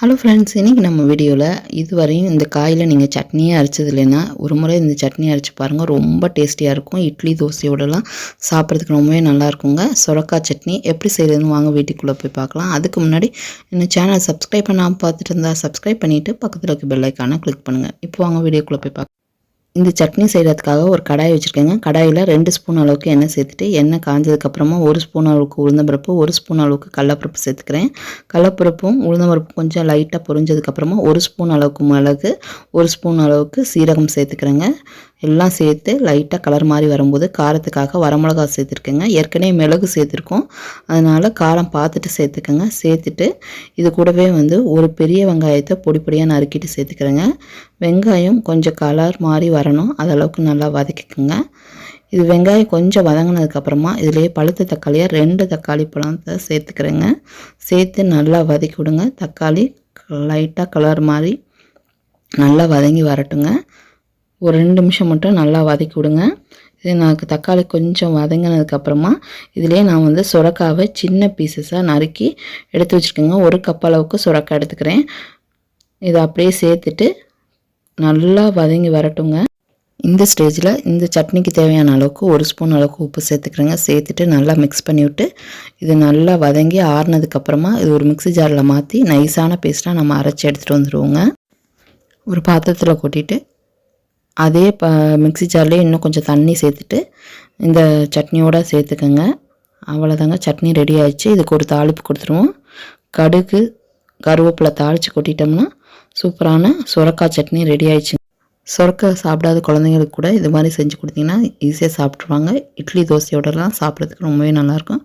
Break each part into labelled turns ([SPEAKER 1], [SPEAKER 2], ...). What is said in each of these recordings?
[SPEAKER 1] Hello friends இன்றைக்கி நம்ம வீடியோவில் இதுவரையும் இந்த காயில் நீங்கள் சட்னியே அரைச்சது இல்லைன்னா ஒரு முறை இந்த சட்னி அரைச்சி பாருங்கள் ரொம்ப டேஸ்டியாக இருக்கும். இட்லி தோசையோடலாம் சாப்பிட்றதுக்கு ரொம்பவே நல்லா இருக்குங்க. சுரக்காய் சட்னி எப்படி செய்கிறதுன்னு வாங்க வீட்டுக்குள்ளே போய் பார்க்கலாம். அதுக்கு முன்னாடி இந்த சேனல் சப்ஸ்கிரைப் பண்ணாமல் பார்த்துட்டு இருந்தால் சப்ஸ்கிரைப் பண்ணிவிட்டு பக்கத்தில் இருக்க பெல்லைக்கான கிளிக் பண்ணுங்கள் இப்போ வாங்க வீடியோக்குள்ளே போய் பார்க்கலாம். இந்த சட்னி செய்கிறதுக்காக ஒரு கடாய் வச்சுருக்கேங்க. கடாயில் ரெண்டு ஸ்பூன் அளவுக்கு எண்ணெய் சேர்த்துட்டு எண்ணெய் காஞ்சதுக்கப்புறமா ஒரு ஸ்பூன் அளவுக்கு உளுந்தம்பருப்பு ஒரு ஸ்பூன் அளவுக்கு கடலப்பருப்பு சேர்த்துக்கிறேன். கடலப்பருப்பும் உளுந்தம்பருப்பும் கொஞ்சம் லைட்டாக பொரிஞ்சதுக்கப்புறமா ஒரு ஸ்பூன் அளவுக்கு மிளகு ஒரு ஸ்பூன் அளவுக்கு சீரகம் சேர்த்துக்கிறேங்க. எல்லாம் சேர்த்து லைட்டாக கலர் மாதிரி வரும்போது காரத்துக்காக வரமிளகா சேர்த்துருக்கேங்க. ஏற்கனவே மிளகு சேர்த்துருக்கோம். அதனால் காரம் பார்த்துட்டு சேர்த்துக்கோங்க. சேர்த்துட்டு இது கூடவே வந்து ஒரு பெரிய வெங்காயத்தை பொடி பொடியாக நறுக்கிட்டு சேர்த்துக்கிறேங்க. வெங்காயம் கொஞ்சம் கலர் மாதிரி வரணும். அதளவுக்கு நல்லா வதக்கிக்கோங்க. இது வெங்காயம் கொஞ்சம் வதங்கினதுக்கப்புறமா இதிலேயே பழுத்த தக்காளியாக ரெண்டு தக்காளி பழத்தை சேர்த்துக்கிறேங்க. சேர்த்து நல்லா வதக்கி விடுங்க. தக்காளி லைட்டாக கலர் மாதிரி நல்லா வதங்கி வரட்டுங்க. ஒரு ரெண்டு நிமிஷம் மட்டும் நல்லா வதக்கி விடுங்க. இது எனக்கு தக்காளி கொஞ்சம் வதங்கினதுக்கப்புறமா இதிலே நான் வந்து சுரக்காவை சின்ன பீசஸாக நறுக்கி எடுத்து வச்சுருக்கேங்க. ஒரு கப் அளவுக்கு சுரக்காய் எடுத்துக்கிறேன். இதை அப்படியே சேர்த்துட்டு நல்லா வதங்கி வரட்டுங்க. இந்த ஸ்டேஜில் இந்த சட்னிக்கு தேவையான அளவுக்கு ஒரு ஸ்பூன் அளவுக்கு உப்பு சேர்த்துக்கிறேங்க. சேர்த்துட்டு நல்லா மிக்ஸ் பண்ணி விட்டு இது நல்லா வதங்கி ஆறுனதுக்கப்புறமா இது ஒரு மிக்ஸி ஜாரில் மாற்றி நைஸான பேஸ்ட்டாக நம்ம அரைச்சி எடுத்துகிட்டு வந்துடுவோங்க ஒரு பாத்திரத்தில் கொட்டிட்டு அதே ப மிக்ஸி ஜார்லேயே இன்னும் கொஞ்சம் தண்ணி சேர்த்துட்டு இந்த சட்னியோட சேர்த்துக்கோங்க. அவ்வளோதாங்க சட்னி ரெடி ஆயிடுச்சு. இதுக்கு ஒரு தாளிப்பு கொடுத்துருவோம். கடுகு கருவேப்பிலை தாளித்து கொட்டிட்டோம்னா சூப்பரான சுரக்காய் சட்னி ரெடி ஆயிடுச்சு சுரக்காய் சாப்பிடாத குழந்தைங்களுக்கு கூட இது மாதிரி செஞ்சு கொடுத்தீங்கன்னா ஈஸியாக சாப்பிட்ருவாங்க இட்லி தோசையோடலாம் சாப்பிட்றதுக்கு ரொம்பவே நல்லாயிருக்கும்.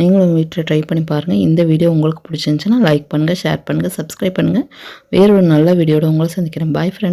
[SPEAKER 1] நீங்களும் வீட்டில் ட்ரை பண்ணி பாருங்கள் இந்த வீடியோ உங்களுக்கு பிடிச்சிருந்துச்சுன்னா லைக் பண்ணுங்கள் ஷேர் பண்ணுங்கள் சப்ஸ்கிரைப் பண்ணுங்கள் வேறு ஒரு நல்ல வீடியோட உங்களை சந்திக்கிறேன். Bye friends